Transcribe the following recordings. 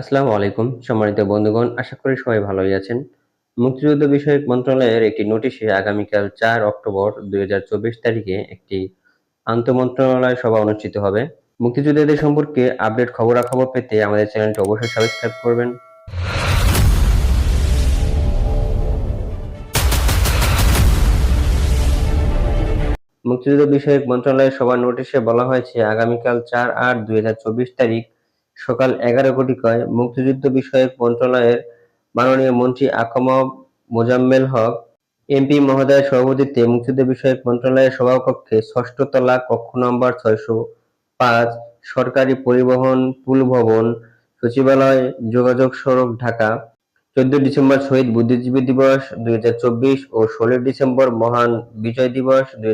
আসসালামু আলাইকুম, সম্মানিত বন্ধুগণ, আশা করি সবাই ভালোই আছেন। মুক্তিযুদ্ধ বিষয়ক মন্ত্রণালয়ের একটি নোটিশে আগামীকাল চার অক্টোবর দুই তারিখে একটি আন্তঃমন্ত্রণালয় সভা অনুষ্ঠিত হবে। মুক্তিযোদ্ধাদের সম্পর্কে আপডেট খবরাখবর পেতে আমাদের চ্যানেলটি অবশ্যই সাবস্ক্রাইব করবেন। মুক্তিযুদ্ধ বিষয়ক মন্ত্রণালয়ের সভার নোটিশে বলা হয়েছে, আগামীকাল চার আট দুই তারিখ সকাল এগারো কোটিকায় মুক্তিযুদ্ধ বিষয়ক মন্ত্রণালয়ের মাননীয় মন্ত্রী আকম মোজাম্মেল হক, এমপি মহোদয়ের সভাপতিত্বে মুক্তিযুদ্ধ বিষয়ক মন্ত্রণালয়ের সভাকক্ষে ষষ্ঠ তলা কক্ষ নম্বর ছয়শো পাঁচ, সরকারি পরিবহন, পুল ভবন, সচিবালয়, যোগাযোগ সড়ক, ঢাকা। চোদ্দ ডিসেম্বর শহীদ বুদ্ধিজীবী দিবস দুই হাজার চব্বিশ ও ষোলো ডিসেম্বর মহান বিজয় দিবস দুই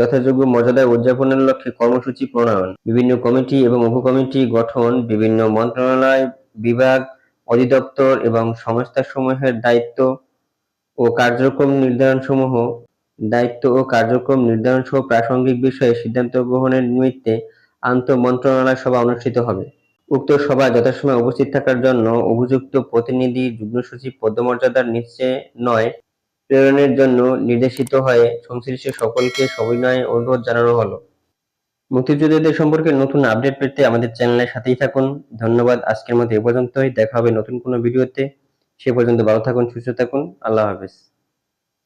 যথাযোগ্য মর্যাদায় উদযাপনের লক্ষ্যে কর্মসূচি প্রণয়ন। বিভিন্ন কমিটি এবং উপকমিটি গঠন, বিভিন্ন মন্ত্রণালয় বিভাগ, অধিদপ্তর এবং সংস্থাসমূহের দায়িত্ব ও কার্যক্রম নির্ধারণসমূহ, দায়িত্ব ও কার্যক্রম নির্ধারণ সহ প্রাসঙ্গিক বিষয়ে সিদ্ধান্ত গ্রহণের নিমিত্তে আন্তঃ মন্ত্রণালয় সভা অনুষ্ঠিত হবে। উক্ত সভায় যথাসময়ে উপস্থিত থাকার জন্য উপযুক্ত প্রতিনিধি যুগ্ম সচিব পদমর্যাদার নিচে নয়, প্রেরণের জন্য নির্দেশিত হয়ে সংশ্লিষ্ট সকলকে সবিনয়ে অনুরোধ জানানো হলো। মুক্তিযোদ্ধাদের সম্পর্কে নতুন আপডেট পেতে আমাদের চ্যানেলের সাথেই থাকুন। ধন্যবাদ। আজকের মতো এ পর্যন্তই। দেখা হবে নতুন কোনো ভিডিওতে। সে পর্যন্ত ভালো থাকুন, সুস্থ থাকুন। আল্লাহ হাফেজ।